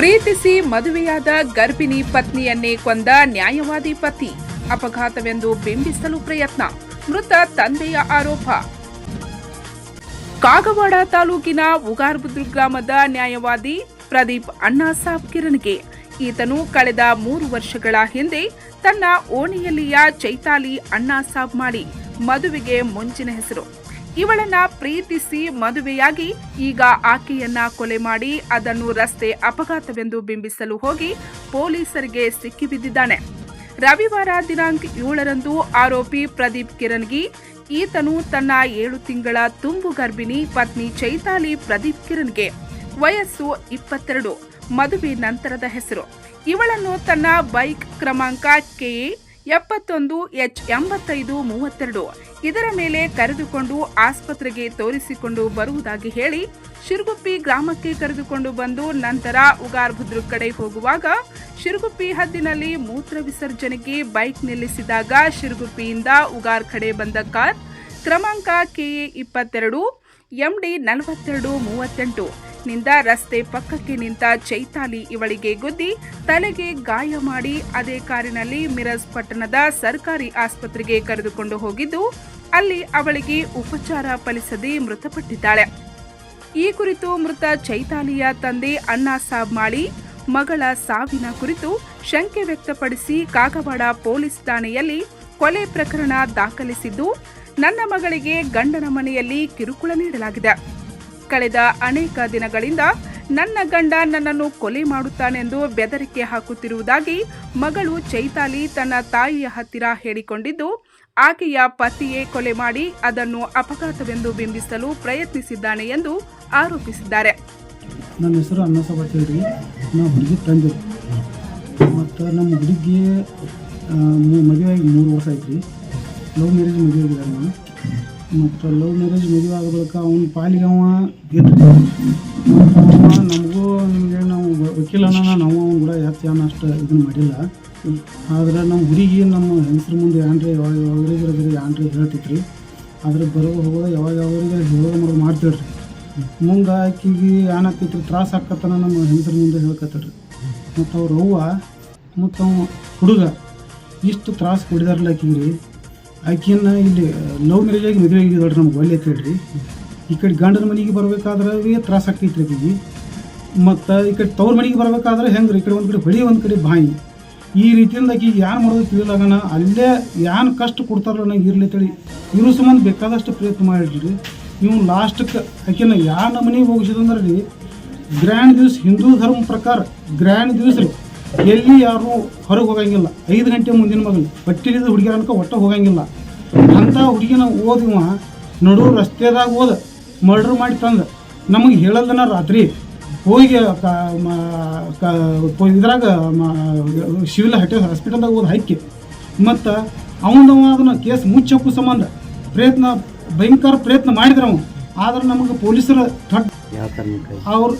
ಪ್ರೀತಿಸಿ ಮದುವೆಯಾದ ಗರ್ಭಿಣಿ ಪತ್ನಿಯನ್ನೇ ಕೊಂದ ನ್ಯಾಯವಾದಿ ಪತಿ. ಅಪಘಾತವೆಂದು ಬಿಂಬಿಸಲು ಪ್ರಯತ್ನ. ಮೃತ ತಂದೆಯ ಆರೋಪ. ಕಾಗವಾಡ ತಾಲೂಕಿನ ಉಗಾರ್ಬುದ್ರು ಗ್ರಾಮದ ನ್ಯಾಯವಾದಿ ಪ್ರದೀಪ್ ಅಣ್ಣಾಸಾಬ್ ಕಿರಣ್ಗೆ. ಈತನು ಕಳೆದ ಮೂರು ವರ್ಷಗಳ ಹಿಂದೆ ತನ್ನ ಓಣಿಯಲ್ಲಿಯ ಚೈತಾಲಿ ಅಣ್ಣಾಸಾಬ್ ಮಾಡಿ ಮದುವೆಗೆ ಮುಂಚಿನ ಹೆಸರು. ಇವಳನ್ನ ಪ್ರೀತಿಸಿ ಮದುವೆಯಾಗಿ ಈಗ ಆಕೆಯನ್ನ ಕೊಲೆ ಮಾಡಿ ಅದನ್ನು ರಸ್ತೆ ಅಪಘಾತವೆಂದು ಬಿಂಬಿಸಲು ಹೋಗಿ ಪೊಲೀಸರಿಗೆ ಸಿಕ್ಕಿಬಿದ್ದಿದ್ದಾನೆ ರವಿವಾರ ದಿನಾಂಕ ಏಳರಂದು ಆರೋಪಿ ಪ್ರದೀಪ್ ಕಿರಣ್ಗಿ ಈತನು ತನ್ನ ಏಳು ತಿಂಗಳ ತುಂಬು ಗರ್ಭಿಣಿ ಪತ್ನಿ ಚೈತಾಲಿ ಪ್ರದೀಪ್ ಕಿರಣ್ಗೆ ವಯಸ್ಸು ಇಪ್ಪತ್ತೆರಡು, ಮದುವೆ ನಂತರದ ಹೆಸರು. ಇವಳನ್ನು ತನ್ನ ಬೈಕ್ ಕ್ರಮಾಂಕ ಕೆಎ ಎಪ್ಪತ್ತೊಂದು ಎಚ್ ಎಂಬತ್ತೈದು ಮೂವತ್ತೆರಡು ಇದರ ಮೇಲೆ ಕರೆದುಕೊಂಡು ಆಸ್ಪತ್ರೆಗೆ ತೋರಿಸಿಕೊಂಡು ಬರುವುದಾಗಿ ಹೇಳಿ ಶಿರುಗುಪ್ಪಿ ಗ್ರಾಮಕ್ಕೆ ಕರೆದುಕೊಂಡು ಬಂದು ನಂತರ ಉಗಾರ್ಭದ್ರ ಕಡೆ ಹೋಗುವಾಗ ಶಿರುಗುಪ್ಪಿ ಹದ್ದಿನಲ್ಲಿ ಮೂತ್ರ ವಿಸರ್ಜನೆಗೆ ಬೈಕ್ ನಿಲ್ಲಿಸಿದಾಗ ಶಿರುಗುಪ್ಪಿಯಿಂದ ಉಗಾರ್ ಕಡೆ ಬಂದ ಕಾರ್ ಕ್ರಮಾಂಕ ಕೆಎ ಇಪ್ಪತ್ತೆರಡು, ಎಂಡಿ ನಲವತ್ತೆರಡು, ಮೂವತ್ತೆಂಟು. ನಿಂದ ರಸ್ತೆ ಪಕ್ಕಕ್ಕೆ ನಿಂತ ಚೈತಾಲಿ ಇವಳಿಗೆ ಗುದ್ದಿ ತಲೆಗೆ ಗಾಯ ಮಾಡಿ ಅದೇ ಕಾರಿನಲ್ಲಿ ಮಿರಜ್ ಪಟ್ಟಣದ ಸರ್ಕಾರಿ ಆಸ್ಪತ್ರೆಗೆ ಕರೆದುಕೊಂಡು ಹೋಗಿದ್ದು, ಅಲ್ಲಿ ಅವಳಿಗೆ ಉಪಚಾರ ಫಲಿಸದೆ ಮೃತಪಟ್ಟಿದ್ದಾಳೆ. ಈ ಕುರಿತು ಮೃತ ಚೈತಾಲಿಯ ತಂದೆ ಅಣ್ಣಾ ಸಾಬ್ ಮಾಳಿ, ಮಗಳ ಸಾವಿನ ಕುರಿತು ಶಂಕೆ ವ್ಯಕ್ತಪಡಿಸಿ ಕಾಗವಾಡ ಪೊಲೀಸ್ ಠಾಣೆಯಲ್ಲಿ ಕೊಲೆ ಪ್ರಕರಣ ದಾಖಲಿಸಿದ್ದು, ನನ್ನ ಮಗಳಿಗೆ ಗಂಡನ ಮನೆಯಲ್ಲಿ ಕಿರುಕುಳ ನೀಡಲಾಗಿದೆ. ಕಳೆದ ಅನೇಕ ದಿನಗಳಿಂದ ನನ್ನ ಗಂಡ ನನ್ನನ್ನು ಕೊಲೆ ಮಾಡುತ್ತಾನೆಂದು ಬೆದರಿಕೆ ಹಾಕುತ್ತಿರುವುದಾಗಿ ಮಗಳು ಚೈತಾಲಿ ತನ್ನ ತಾಯಿಯ ಹತ್ತಿರ ಹೇಳಿಕೊಂಡಿದ್ದು, ಆಕೆಯ ಪತಿಯೇ ಕೊಲೆ ಮಾಡಿ ಅದನ್ನು ಅಪಘಾತವೆಂದು ಬಿಂಬಿಸಲು ಪ್ರಯತ್ನಿಸಿದ್ದಾನೆ ಎಂದು ಆರೋಪಿಸಿದ್ದಾರೆ. ನನ್ನ ಹೆಸರು ಹೇಳ್ರಿ ನಾವು ಹುಡುಗಿ ತಂದೆ. ಮತ್ತು ನಮ್ಮ ಹುಡುಗಿ ಮದುವೆ ಮೂರು ವರ್ಷ ಆಯ್ತು ರೀ. ಲವ್ ಮ್ಯಾರೇಜ್ ಮದುವೆ ಆಗಿದ್ದಾರೆ ನಾನು. ಮತ್ತು ಲವ್ ಮ್ಯಾರೇಜ್ ಮದುವೆ ಆದ ಬಳಿಕ ಅವ್ನ ಪಾಲಿಗೆ ಅವ ನಮಗೂ ನಿಮಗೆ ನಾವು ವಕೀಲನ ನಾವು ಅವ್ನು ಕೂಡ ಹೆಚ್ಚು ಏನು ಅಷ್ಟು ಇದನ್ನು ಮಾಡಿಲ್ಲ. ಆದ್ರೆ ನಮ್ಮ ಹುಡುಗಿ ನಮ್ಮ ಹೆಂಗಸ್ರ ಮುಂದೆ ಏನ್ರಿ ಯಾವಾಗ ಯಾವಾಗ ಹೇಳ್ತಿತ್ತು ರೀ ಆದ್ರೆ ಬರೋ ಹೋಗೋದು ಯಾವಾಗ ಯಾವಾಗ ಹೇಳೋದು ಮಾಡೋದು ಮಾಡ್ತೀವಿ ಮುಂದೆ ಆಕಿಗೆ ಏನಾಕೈತ್ರಿ ತ್ರಾಸ ಆಕತ್ತನ ನಮ್ಮ ಹೆಂಗಸ್ರ ಮುಂದೆ ಹೇಳ್ಕತ್ತಳ್ರಿ ಮತ್ತು ಅವ್ರ ಅವ್ವ ಮತ್ತು ಅವ ಹುಡುಗ, ಇಷ್ಟು ತ್ರಾಸ ಕೊಡಿದಾರಲ್ಲ ಆಕಿಗೆ ರೀ? ಆಕಿನ ಇಲ್ಲಿ ಲವ್ ಮ್ಯಾರೇಜ್ ಆಗಿ ಮದುವೆ ಆಗಿದ್ದಾಳ್ರಿ ನಮ್ಗೆ, ಒಳ್ಳೆ ಕೇಳ್ರಿ ಈ ಕಡೆ ಗಂಡನ ಮನೆಗೆ ಬರ್ಬೇಕಾದ್ರೆ ತ್ರಾಸ ಆಗ್ತೈತಿ ಆಕಿಗೆ. ಮತ್ತು ಈ ಕಡೆ ತವ್ರ ಮನೆಗೆ ಬರ್ಬೇಕಾದ್ರೆ ಹೆಂಗೆ ಈ ಕಡೆ ಒಂದು ಕಡೆ ಹೊಳಿ ಒಂದು ಕಡೆ ಬಾಯಿ. ಈ ರೀತಿಯಿಂದ ಆಕೆ ಏನು ಮಾಡೋದು ತಿಳಿಲಾಗಣ ಅಲ್ಲೇ ಏನು ಕಷ್ಟ ಕೊಡ್ತಾರಲ್ಲ ನಂಗೆ ಇರ್ಲಿ ತಳಿ ಇವ್ರ ಸಂಬಂಧ ಬೇಕಾದಷ್ಟು ಪ್ರಯತ್ನ ಮಾಡಿದ್ರಿ ನೀವು ಲಾಸ್ಟಕ್ಕೆ ಆಕಿನ ಯಾವ ಮನೆಗೆ ಹೋಗಿಸಿದಂದ್ರೆ ರೀ ಗ್ರ್ಯಾಂಡ್ ದಿವ್ಸ ಹಿಂದೂ ಧರ್ಮ ಪ್ರಕಾರ ಗ್ರ್ಯಾಂಡ್ ದಿವ್ಸ ರೀ. ಎಲ್ಲಿ ಯಾರು ಹೊರಗೆ ಹೋಗಂಗಿಲ್ಲ. ಐದು ಗಂಟೆ ಮುಂದಿನ ಮಗನ. ಬಟ್ಟಿಲಿದ ಹುಡುಗಿಯರ ಅನ್ಕ ಒಟ್ಟ ಹೋಗಂಗಿಲ್ಲ. ಅಂಥ ಹುಡುಗಿನ ಓದಿವ ನಡು ರಸ್ತೆದಾಗ ಓದ ಮರ್ಡ್ರ್ ಮಾಡಿ ತಂದ. ನಮಗೆ ಹೇಳಲ್ದನ ರಾತ್ರಿ ಹೋಗಿ ಇದ್ರಾಗ ಶಿವಿಲ್ ಹಟ್ಟೆ ಹಟೆ ಹಾಸ್ಪಿಟಲ್ದಾಗ ಓದಿ ಹಾಕಿ. ಮತ್ತು ಅವನ ಅದನ್ನ ಕೇಸ್ ಮುಚ್ಚಕ್ಕೂ ಸಂಬಂಧ ಪ್ರಯತ್ನ, ಭಯಂಕರ ಪ್ರಯತ್ನ ಮಾಡಿದ್ರು ಅವನು ಆದ್ರೆ ನಮಗೆ ಪೊಲೀಸರ ದೊಡ್ಡ ಯಾವ ಕಾರಣಕ್ಕೆ ಅವ್ರು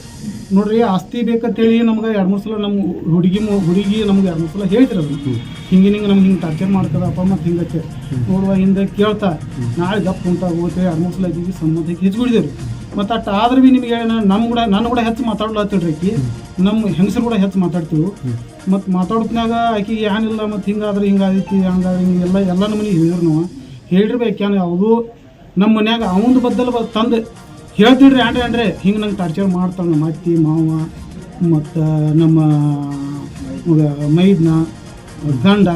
ನೋಡ್ರಿ ಆಸ್ತಿ ಬೇಕಂತೇಳಿ ನಮ್ಗೆ ಎರಡು ಮೂರು ಸಲ ನಮ್ಮ ಹುಡುಗಿ ಮು- ಹುಡುಗಿ ನಮ್ಗೆ ಎರಡು ಮೂರು ಸಲ ಹೇಳ್ತಿರ ಹಿಂಗೆ ಹಿಂಗೆ ನಮ್ಗೆ ಹಿಂಗೆ ಟಾರ್ಚರ್ ಮಾಡ್ತದಪ್ಪ ಮತ್ತು ಹಿಂಗತ್ತೆ ನೋಡುವ ಹಿಂದೆ ಕೇಳ್ತಾ. ನಾಳೆ ಗಪ್ ಕುಂತ ಹೋಗುತ್ತೆ ಎರಡು ಮೂರು ಸಲ ಇದ್ದೀವಿ ಸಂಬಂಧಕ್ಕೆ ಹೆಚ್ಚಿಬಿಡಿದೇವ್ರಿ ಮತ್ತು ಅಟ್ ಆದ್ರೆ ಭೀ ನಿಮಗೆ ನಮ್ಮ ಕೂಡ ನಾನು ಕೂಡ ಹೆಚ್ಚು ಮಾತಾಡ್ಲತ್ತಿಲ್ರಿ ಆಕಿ. ನಮ್ಮ ಹೆಂಗಸರು ಕೂಡ ಹೆಚ್ಚು ಮಾತಾಡ್ತೀವಿ ಮತ್ತು ಮಾತಾಡೋದ್ನಾಗ ಆಕಿ ಏನಿಲ್ಲ ಮತ್ತು ಹಿಂಗಾದ್ರೆ ಹಿಂಗಾದೈತಿ ಹಂಗಾದ್ರೆ ಹಿಂಗೆಲ್ಲ ಎಲ್ಲ ನಮ್ಮನೆ ಹೇಳಿದ್ರು ನಾವು. ಹೇಳಿರ್ಬೇಕೇನು ಯಾವುದೂ ನಮ್ಮ ಮನ್ಯಾಗ ಅವಂದು ಬದ್ದಲ್ ಬ ತಂದು ಹೇಳ್ತೀಡ್ರಿ ಆಂಡ್ರೆ ಆಂಡ್ರೆ. ಹಿಂಗೆ ನಂಗೆ ಟಾರ್ಚರ್ ಮಾಡ್ತಾಳೆ ನಮ್ಮ ಅತ್ತಿ ಮಾವ, ಮತ್ತು ನಮ್ಮ ಮೈದ್ನ, ಗಂಡ,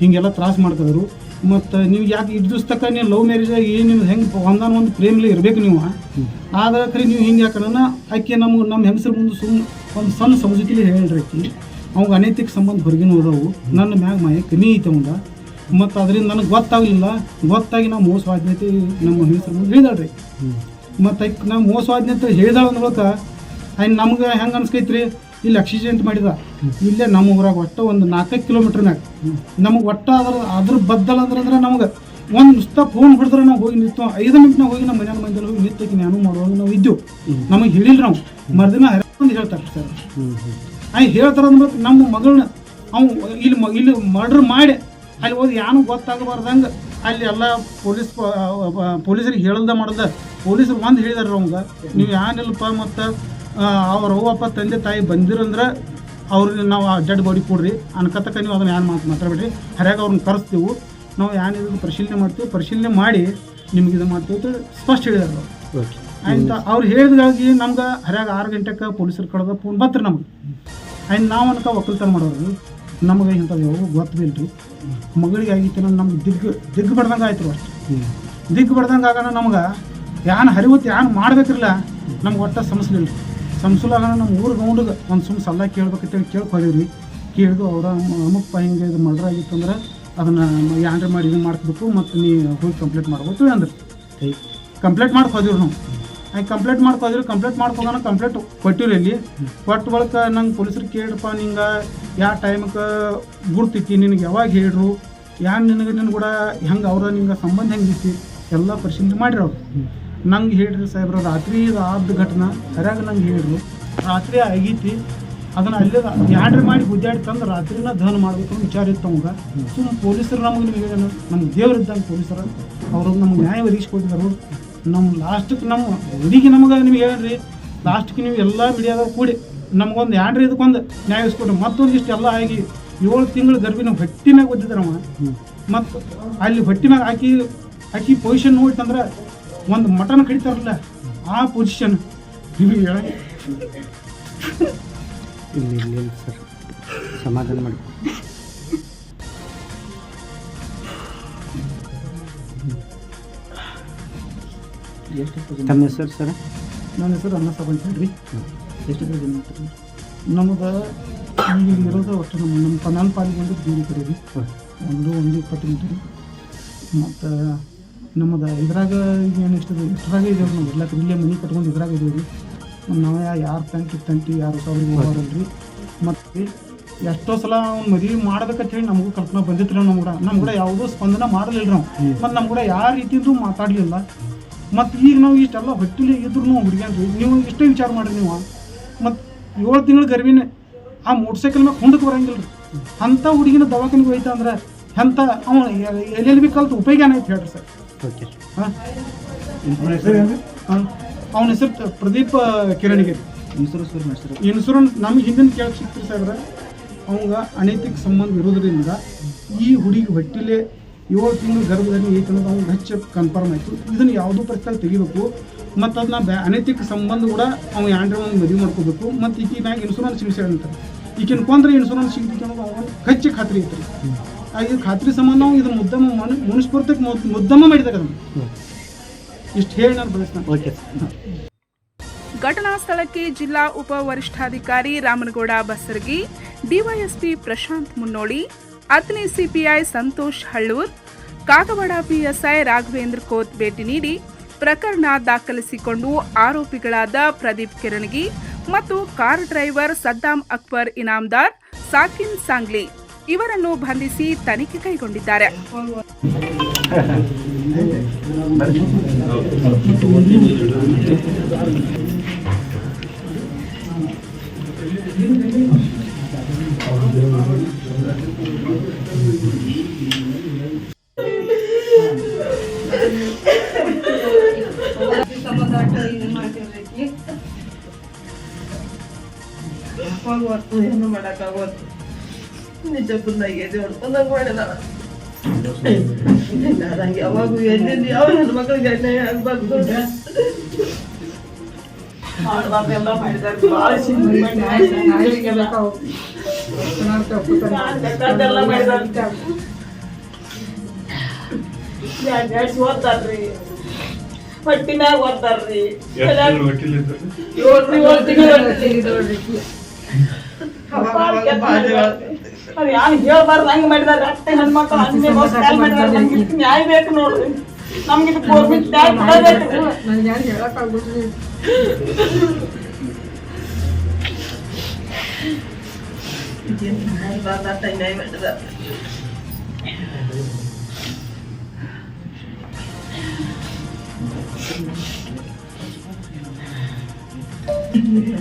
ಹೀಗೆಲ್ಲ ತ್ರಾಸ ಮಾಡ್ತಿದ್ರು ಮತ್ತು ನೀವು ಯಾಕೆ ದಿವ್ಸ ತಕ್ಕ ನೀವು ಲವ್ ಮ್ಯಾರೇಜ್ ಆಗಿ ನಿಮ್ದು ಹೆಂಗೆ ಒಂದಾನ ಒಂದು ಪ್ರೇಮ್ಲಿ ಇರಬೇಕು ನೀವು ಆದ್ರೆ ಖರೆ ನೀವು ಹಿಂಗೆ ಯಾಕಂದ್ರೆ ಆಕೆ ನಮ್ಗೆ ನಮ್ಮ ಹೆಂಗಸ್ರ ಮುಂದೆ ಸುಮ್ಮನೆ ಒಂದು ಸಣ್ಣ ಸಂಸ್ಕೃತಿಲಿ ಹೇಳ್ರಿ ಆಕಿ. ಅವಾಗ ಅನೈತಿಕ ಸಂಬಂಧ ಹೊರಗಿನ ಹೋದವು ನನ್ನ ಮ್ಯಾಗ ಮಾಯ ಕಮ್ಮಿ ಐತೆ ಅವಂಗ. ಮತ್ತು ಅದರಿಂದ ನನಗೆ ಗೊತ್ತಾಗಲಿಲ್ಲ. ಗೊತ್ತಾಗಿ ನಾವು ಮೋಸವಾದ್ನೈತಿ ನಮ್ಮ ಹೆಂಗಸ್ರ ಮುಂದೆ ಹೇಳಿದಾಳ್ರಿ ಮತ್ತು ನಾವು ಮೋಸವಾದ್ನಿ ಅಂತ ಹೇಳಿದಾಳ ಅಂದ್ಬೇಕ ಆಯ್ತು ನಮ್ಗೆ ಹೆಂಗೆ ಅನ್ಸ್ಕೈತ್ರಿ? ಇಲ್ಲಿ ಆಕ್ಸಿಡೆಂಟ್ ಮಾಡಿದ. ಇಲ್ಲೇ ನಮ್ಮ ಊರಾಗ ಒಟ್ಟು ಒಂದು ನಾಲ್ಕೈದು ಕಿಲೋಮೀಟ್ರ್ನಾಗ ನಮಗೆ ಒಟ್ಟು ಅದ್ರ ಅದ್ರ ಬದ್ದಲ್ ಅಂದ್ರೆ ನಮ್ಗೆ ಒಂದು ನುಸ್ತ ಫೋನ್ ಹೊಡೆದ್ರೆ ನಾವು ಹೋಗಿ ನಿಂತು ಐದು ನಿಮಿಷನಾಗ ಹೋಗಿ ನಮ್ಮ ಮನೆಯ ಮಂದಿಯಲ್ಲಿ ಹೋಗಿ ನಿಂತಕ್ಕೆ ನಾನು ಮಾಡುವಾಗ ನಾವು ಇದ್ದು ನಮಗೆ ಹೇಳಿಲ್ಲ ನಾವು. ಮರ್ದಿನ ಹರಿಕೊಂಡು ಹೇಳ್ತಾರೆ ಸರ್. ಆಯ್ ಹೇಳ್ತಾರೆ ಅಂದ್ರೆ ನಮ್ಮ ಮಗಳನ್ನ ಅವ್ನು ಇಲ್ಲಿ ಇಲ್ಲಿ ಮರ್ಡರ್ ಮಾಡಿ. ಅಲ್ಲಿ ಹೋಗಿ ಯಾನು ಗೊತ್ತಾಗಬಾರ್ದಂಗೆ ಅಲ್ಲಿ ಎಲ್ಲ ಪೊಲೀಸ್ ಪೊಲೀಸರಿಗೆ ಹೇಳ್ದ ಮಾಡ್ದ ಪೊಲೀಸರು ಒಂದು ಹೇಳಿದಾರೆ ಅವಂಗ ನೀವು ಏನಿಲ್ಲಪ್ಪ ಮತ್ತು ಅವ್ರ ಅವ್ವಪ್ಪ ತಂದೆ ತಾಯಿ ಬಂದಿರಂದ್ರೆ ಅವ್ರಿಗೆ ನಾವು ಆ ಡೆಡ್ ಬಾಡಿ ಕೊಡ್ರಿ. ಅನ್ಕತಕ್ಕ ನೀವು ಅದನ್ನ ಯಾರು ಮಾತು ಮಾತಾಡ್ಬೇಡ್ರಿ. ಹರ್ಯಾಗ ಅವ್ರನ್ನ ಕರೆಸ್ತೀವಿ. ನಾವು ಏನಿದ್ರು ಪರಿಶೀಲನೆ ಮಾಡ್ತೀವಿ. ಪರಿಶೀಲನೆ ಮಾಡಿ ನಿಮ್ಗೆ ಇದು ಮಾಡ್ತೀವಿ ಅಂತ ಸ್ಪಷ್ಟ ಹೇಳಿದಾರೆ ಅವ್ರು. ಓಕೆ. ಆಯ್ತು? ಅವ್ರು ಹೇಳಿದಾಗಿ ನಮ್ಗೆ ಹರ್ಯಾಗ ಆರು ಗಂಟೆಗೆ ಪೊಲೀಸರು ಕಳೆದ ಫೋನ್ ಬತ್ರಿ ನಮ್ಗೆ. ಆಯ್ತು ನಾವು ಅನ್ಕ ಒಕ್ಕಲ್ತನ ಮಾಡೋರು ನಮಗೆ ಗೊತ್ತು ಗೊತ್ತಿಲ್ಲ ರೀ ಮಗಳಿಗೆ ಆಗಿತ್ತು ಅಂದ್ರೆ ನಮ್ಗೆ ದಿಗ್ ದಿಗ್ಗು ಬಡ್ದಂಗೆ ಆಯ್ತು ಅಷ್ಟು. ದಿಗ್ಗು ಬಡ್ದಂಗೆ ಆಗೋಣ ನಮ್ಗೆ ಯಾನ್ ಹರಿವತ್ತು ಯಾನ್ ಮಾಡ್ಬೇಕಿರಲ್ಲ ನಮ್ಗೆ ಒಟ್ಟ ಸಮಸ್ಲಿಲ್ಲ ಸಮಸ್ಲಾಗ ನಮ್ಮ ಊರು ಗೌಂಡಿಗೆ ಒಂದು ಸುಮ್ಮ ಸಲ ಕೇಳ್ಬೇಕಂತೇಳಿ ಕೇಳ್ಕೊದೀವಿ ರೀ ಕೇಳಿದು ಅವ್ರ ಅಮುಕ್ ಹಿಂಗೆ ಇದು ಮರ್ಡರ್ ಆಗಿತ್ತು ಅಂದ್ರೆ ಅದನ್ನು ಯಾನ್ರ ಮಾಡಿ ಇದು ಮಾಡ್ಕೊಬೇಕು ಮತ್ತು ನೀ ಹೋಗಿ ಕಂಪ್ಲೇಂಟ್ ಮಾಡ್ಬೋದು ಅಂದ್ರೆ. ಕಂಪ್ಲೇಂಟ್ ಮಾಡ್ಕೋದಿವ್ರು ನಾವು. ಆಯ್ತು ಕಂಪ್ಲೇಂಟ್ ಮಾಡ್ಕೋದ್ರು ಕಂಪ್ಲೇಂಟ್ ಮಾಡ್ಕೊಂಡು ಕಂಪ್ಲೇಂಟ್ ಕೊಟ್ಟಿವ್ರಿ ಇಲ್ಲಿ. ಕೊಟ್ಟ ಬಳಿಕ ನಂಗೆ ಪೊಲೀಸರು ಕೇಳಪ್ಪ ನಿಂಗೆ ಯಾವ ಟೈಮ್ಗೆ ಗುರ್ತೈತಿ, ನಿನಗೆ ಯಾವಾಗ ಹೇಳ್ರು ಯಾ ನಿನಗೆ ನಿನ್ನ ಕೂಡ ಹೆಂಗೆ ಅವ್ರ ನಿಂಗೆ ಸಂಬಂಧ ಹೆಂಗಿತ್ತು ಎಲ್ಲ ಪರಿಶೀಲನೆ ಮಾಡಿರಿ ಅವ್ರು. ನಂಗೆ ಹೇಳ್ರಿ ಸಾಹೇಬ್ರ, ರಾತ್ರಿ ಆದ ಘಟನೆ, ಸರಿಯಾಗಿ ನಂಗೆ ಹೇಳ್ರು. ರಾತ್ರಿ ಆಗೈತಿ, ಅದನ್ನು ಅಲ್ಲೇ ಯಾಡ್ರಿ ಮಾಡಿ ಗುದ್ದಾಡಿ ತಂದು ರಾತ್ರಿನ ದಹನ ಮಾಡಬೇಕು ಅಂತ ವಿಚಾರ ಇತ್ತು ಅವಾಗ ಸುಮ್ಮನೆ ಪೊಲೀಸರು ನಮಗೆ ನಿಮಗೆ ನಮ್ಮ ದೇವರಿದ್ದಂಗೆ ಪೊಲೀಸರು ಅವ್ರಿಗೆ ನಮ್ಗೆ ನ್ಯಾಯ ಒದಗಿಸ್ಕೊಟ್ಟಿದ್ದಾರೆ ನಮ್ಮ ಲಾಸ್ಟಿಗೆ ನಮ್ಮ ಹುಡುಗಿ ನಮಗೆ ನಿಮ್ಗೆ ಹೇಳ್ರಿ. ಲಾಸ್ಟ್ಗೆ ನೀವು ಎಲ್ಲ ಮೀಡಿಯಾದಾಗ ಕೂಡಿ ನಮಗೊಂದು ಎರಡು ಇದಕ್ಕೊಂದು ನ್ಯಾಯ ಒದಗಿಸ್ಕೊಟ್ರು ಮತ್ತೊಂದಿಷ್ಟು ಎಲ್ಲ ಆಗಿ ಏಳು ತಿಂಗಳು ಗರ್ಭಿನ ಹೊಟ್ಟಿನಾಗ ಓದಿದ್ದಾರೆ ಅವ ಮತ್ತು ಅಲ್ಲಿ ಹೊಟ್ಟಿನಾಗ ಹಾಕಿ ಹಾಕಿ ಪೊಸಿಷನ್ ನೋಡಿತಂದ್ರೆ ಒಂದು ಮಟನ್ ಕಡಿತಾರಲ್ಲ ಆ ಪೊಸಿಷನ್ ನಿಮಗೆ ಹೇಳ ಇಲ್ಲ ಸರ್ ಸಮಾಧಾನ ಮಾಡಿ ತಮ್ಮ ಹೆಸರು ಸರ್? ನನ್ನ ಹೆಸರು ಅನ್ನ ಸಾಬ್ ರೀ ಎಷ್ಟು ನಮಗೆ ಈಗ ಇರೋದು ಒಟ್ಟು ನಮ್ಮ ನಮ್ಮ ಪನಾಲ್ ಪಾಲಿಗೆ ಒಂದು ದೂರಿ ಕಡೆ ರೀ ಒಂದು ಒಂದು ಇಪ್ಪತ್ತು ಮೀಟರ್. ಮತ್ತು ನಮ್ಮದು ಇದ್ರಾಗ ಈಗ ಏನು ಇಷ್ಟದ ಇಷ್ಟರಾಗ ಇದೇವೆ ನಾವು? ಎಲ್ಲ ಇಲ್ಲೇ ಮನೆ ಕಟ್ಕೊಂಡು ಇದ್ರಾಗ ಇದೇವೆ ರೀ ನಾವು ಯಾರು ತಂಟಿ ತಂಟಿ ಯಾರು ಸಾವಿರಿಗೆ ಹೋಗೋರಲ್ರಿ. ಮತ್ತು ಎಷ್ಟೋ ಸಲ ಅವ್ನು ಮದುವೆ ಮಾಡ್ಬೇಕಂತ ಹೇಳಿ ನಮಗೂ ಕಲ್ಪನೆ ಬಂದಿತ್ತು ರೀ ನಮ್ಮ ಕೂಡ ನಮ್ಮ ಕೂಡ ಯಾವುದೂ ಸ್ಪಂದನ ಮಾಡಲಿಲ್ಲ ನಾವು ಮತ್ತು ನಮ್ಮ ಕೂಡ ಯಾವ ರೀತಿಯಿಂದ ಮಾತಾಡಲಿಲ್ಲ. ಮತ್ತು ಈಗ ನಾವು ಇಷ್ಟೆಲ್ಲ ಹೊಟ್ಟಿಲಿ ಇದ್ರು ಹುಡುಗಿಯನ್ರಿ ನೀವು ಇಷ್ಟೇ ವಿಚಾರ ಮಾಡಿರಿ ನೀವು. ಮತ್ತು ಏಳು ತಿಂಗಳು ಗರ್ವಿನ ಆ ಮೋಟರ್ ಸೈಕಲ್ ಮ್ಯಾಗ ಹೊಂಡಕ್ಕೆ ಬರಂಗಿಲ್ಲ ರೀ ಅಂಥ ಹುಡುಗಿನ ದವಾಖಾನಿಗೆ ಹೋಯ್ತು ಅಂದ್ರೆ ಎಂಥ ಅವ ಎಲ್ಲೆಲ್ಲಿ ಬಿ ಕಲ್ತು ಉಪಯೋಗ ಏನೈತೆ ಹೇಳ್ರಿ ಸರ್? ಓಕೆ. ಹಾಂ? ಅವನ ಹೆಸರು ಪ್ರದೀಪ್ ಕಿರಣಿಗೆ ಇನ್ಸೂರೆನ್ಸ್ ಇನ್ಶೂರೆನ್ಸ್ ನಮ್ಗೆ ಹಿಂದಿನ ಸಿಕ್ತಿರಿ ಸರ್ ಅವಂಗ ಅನೈತಿಕ ಸಂಬಂಧ ಇರೋದ್ರಿಂದ ಈ ಹುಡುಗಿ ಹೊಟ್ಟಿಲೆ ಏಳು ತಿಂಗಳು ಗರ್ಭದಲ್ಲಿ ಐತೆ ಅನ್ನೋದು ಹೆಚ್ಚು ಕನ್ಫರ್ಮ್ ಆಯಿತು. ಇದನ್ನು ಯಾವುದೋ ಪರಿಸ್ಥಿತಿ ತೆಗಿಬೇಕು? ಮತ್ತು ಅದನ್ನ ಬ್ಯಾ ಅನೈತಿಕ ಸಂಬಂಧ ಕೂಡ ಅವ್ನು ಯಾಂಡ್ರೆ ಒಂದು ಮದುವೆ ಮಾಡ್ಕೋಬೇಕು. ಮತ್ತು ಈಕೆ ಮ್ಯಾಗ ಇನ್ಶೂರೆನ್ಸ್ ಸಿಗಿಸ್ಯಾಳ ಅಂತಾರೆ. ಈಕಿನ ಕೊಂದ್ರೆ ಇನ್ಶೂರೆನ್ಸ್ ಸಿಗ್ತೈತೆ ಅನ್ನೋದು ಅವನು ಹೆಚ್ಚು ಖಾತ್ರಿ ಐತ್ರಿ ಹಾಗೆ ಈ ಖಾತ್ರಿ ಸಂಬಂಧ ಅವ್ನು ಇದನ್ನು ಮುದ್ದಮ ಮನು ಮುದ್ದಮ್ಮ ಮುದ್ದಮ ಮಾಡಿದಾಗ ಅದನ್ನು. ಇಷ್ಟು ಹೇಳಿ ನಾನು ಬಳಸ್ತಾನೆ. ಓಕೆ ಘಟನಾ ಸ್ಥಳಕ್ಕೆ ಜಿಲ್ಲಾ ಉಪ ವರಿಷ್ಠಾಧಿಕಾರಿ Ramanagouda Basaragi DYSP Prashant Munnoli Athani CPI Santosh Hallur, Kagwad PSI Raghavendra Koth ಭೇಟಿ ನೀಡಿ ಪ್ರಕರಣ ದಾಖಲಿಸಿಕೊಂಡು ಆರೋಪಿಗಳಾದ ಪ್ರದೀಪ್ ಕಿರಣಗಿ ಮತ್ತು ಕಾರ್ ಡ್ರೈವರ್ ಸದ್ದಾಂ ಅಕ್ಬರ್ ಇನಾಮ್ದಾರ್, ಸಾಕಿನ್ ಸಾಂಗ್ಲಿ ಇವರನ್ನು ಬಂಧಿಸಿ ತನಿಖೆ ಕೈಗೊಂಡಿದ್ದಾರೆ. ಆಗೋವತ್ತು ಏನು ಮಾಡೋಕ್ಕಾಗೋದು ನಿಜ ಬಂದಾಗಿದೆ ಹೊಡ್ಕೊಂಡಂಗೆ ಮಾಡಿದ ನಂಗೆ ಯಾವಾಗೂ ಎಲ್ಲಿ ಯಾವ ನನ್ನ ಮಕ್ಕಳಿಗೆ ಅನ್ಯಾಯ ಆಗ್ಬಾರ್ದು ಮಾಡ್ಬಾರ್ದೆಲ್ಲ ಮಾಡಿದ್ದಾರೆ ಭಾಳ ಬೇಕಾದ್ದೆಲ್ಲ ಮಾಡಿದಾರೆ ಜಾಡ್ಸಿ ಓದ್ತಾರ್ರಿ ಹೊಟ್ಟಿ ಮ್ಯಾಗ ಓದ್ತಾರ್ರಿ ಅದು ಯಾರು ಹೇಳ್ಬಾರ್ದು ಹಂಗೆ ಮಾಡಿದಾರೆ ಅಷ್ಟೇ ಹೆಣ್ಮಕ್ಳು ಹಂಗೆ ಮಾಡಿದಾರೆ ನಮ್ಗೆ ನ್ಯಾಯ ಬೇಕು ನೋಡ್ರಿ ನಮ್ಗೆ ಇದು ಗೌರ್ಮೆಂಟ್ ನ್ಯಾಯ ಕೊಡಬೇಕು ನ್ಯಾಯ ಮಾಡಿದಾರೆ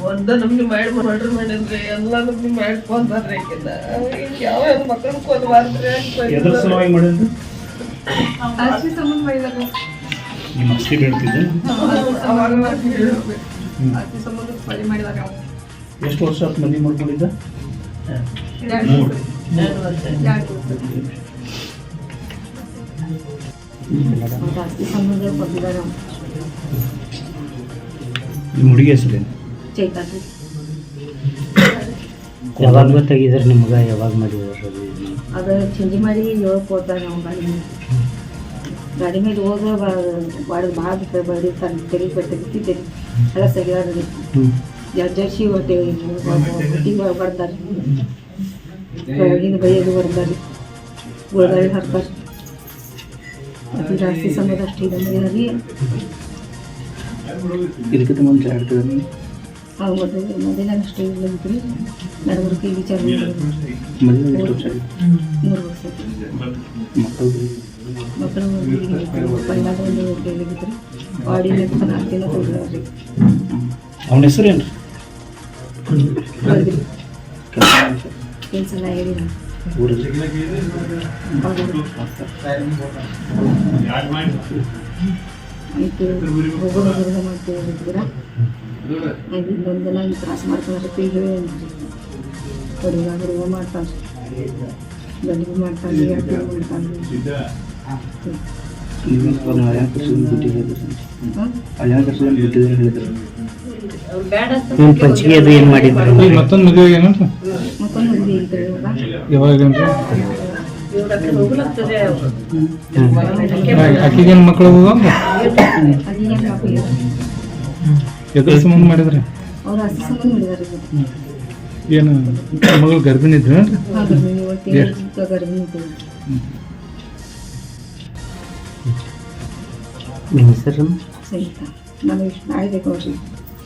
ಒಂದ ನಮ್ಗೆ ಮಾಡಿ ಮರ್ಡರ್ ಮಾಡಿದ್ರೆ ಎಲ್ಲ ನಮ್ಗೆ ಮಾಡ್ಕೊಂಡ್ರೆ ಯಾವ ಮಕ್ಕಳು ಕೊಲ್ಬಾರ್ದ್ರಿ ಅಷ್ಟೇ ಸಂಬಂಧ ನಿಮ್ಮ ಅವಾಗ ಮಾಡಿದಾಗ. ಎಷ್ಟು ವರ್ಷ ಮನಿ ಮಾಡ್ಕೊಂಡಿದ್ದ? ಎರಡು ವರ್ಷ. ಎರಡು ವರ್ಷ. ಜಾಸ್ತಿ ಸಂಬಂಧ ಕೊಟ್ಟಿದ್ದಾರೆ ನಿಮ್ಮ ಹುಡುಗಿ ಹೆಸರೇನು ಚೈತಾಲಿ ಯಾವಾಗ ಗೊತ್ತಾಗಿದ್ರೆ ನಿಮ್ಗೆ ಯಾವಾಗ ಮಾಡಿದಾರೆ ಅದು ಇದು? ಅದು ಚೇಂಜ್ ಮಾಡಿ ಏಳು ಕೊಡ್ತಾರೆ ನಾವು ಗಾಡಿ ಮೇಲೆ ಗಾಡಿ ಮೇಲೆ ಹೋದ್ರೆ ಬಾಡಿಗೆ ಭಾಳ ಬಿಟ್ಟು ಬಡಿ ತನ್ನ ತೆರಿಗೆ ಬಟ್ಟೆ ಬಿಟ್ಟಿದ್ದೇನೆ ಎಲ್ಲ ಸರಿಯಾದ ಹ್ಮ್. ಜರ್ಸಿ ಹೊಟ್ಟೆ ಹುಟ್ಟಿಗೆ ಬರ್ತಾರೆ. ಬೆಳಗಿನ ಬೈಯೋದು ಬರ್ತಾರೆ. ಗುಳಗಾಳಿ ಹಾಕ್ತಾರೆ. ಅದು ಜಾಸ್ತಿ ಸಮಯದ ಅಷ್ಟು ಇದೆ. ಮನೆಯಲ್ಲಿ ಇದಕ್ಕಿಂತ ಮುಂಚೆ ಆಡ್ತಿದ್ದೆ ಅವ್ರು ಮದುವೆ ಮದುವೆ ಅಷ್ಟು ಇಲ್ಲದಿದ್ರಿ ನಡವಳಿಕೆ ವಿಚಾರ ಮೂರು ವರ್ಷ ಮಕ್ಕಳು? ಮಕ್ಕಳು ಪೈಲಾದ ಒಂದು ನಾಲ್ಕು ದಿನ ತೊಗೊಂಡ್ರಿ ಅವನ ಹೆಸರೇನು ಹೋದ್ರಿ ಎಲ್ಲ ಹೇಳಿದ ಆಯ್ತು ಹೋಗೋದು ಬರೋದು ಮಾಡ್ತೀವಿ ಹೇಳಿದ್ರ ಆಯ್ತು ಇನ್ನೊಂದು ದಿನ ಹಿಂಗೆ ತ್ರಾಸ ಮಾಡ್ಕೊಂಡ್ರೆ ಹೇಳಿ ಮಾಡ್ತಾನೆ ಗಂಡಿಗೆ ಮಾಡ್ತಾನೆ ಎರಡು ಮಾಡ್ತಾನೆ ನೀವು ಹದಿನಾರು ವರ್ಷದಿಂದ ಬಿಟ್ಟಿದ್ದೀರಿ ಹಾಂ ಹದಿನಾರು ವರ್ಷದಿಂದ ಬಿಟ್ಟಿದ್ದೀರಿ ಹೇಳಿದ್ರು ನಿಮ್ಮ ಪಂಚಿಗೆ ಅದು ಏನು ಮಾಡಿದ್ರು? ಮತ್ತೊಂದು ಮದುವೆ ಏನಂತ ಯಾವಾಗ ಹ್ಮ್. ಆಕಿಗೇನು ಮಕ್ಕಳು ಎದ್ರ ಸಂಬಂಧ ಮಾಡಿದ್ರಿ? ಏನು ಮಗಳು ಗರ್ಭಿಣಿ ಇದ್ರು ನಿಮ್ಮ ಹೆಸರು? ಸಹಿತ ನಮಗೆ ಇಷ್ಟು ನಾಳೆ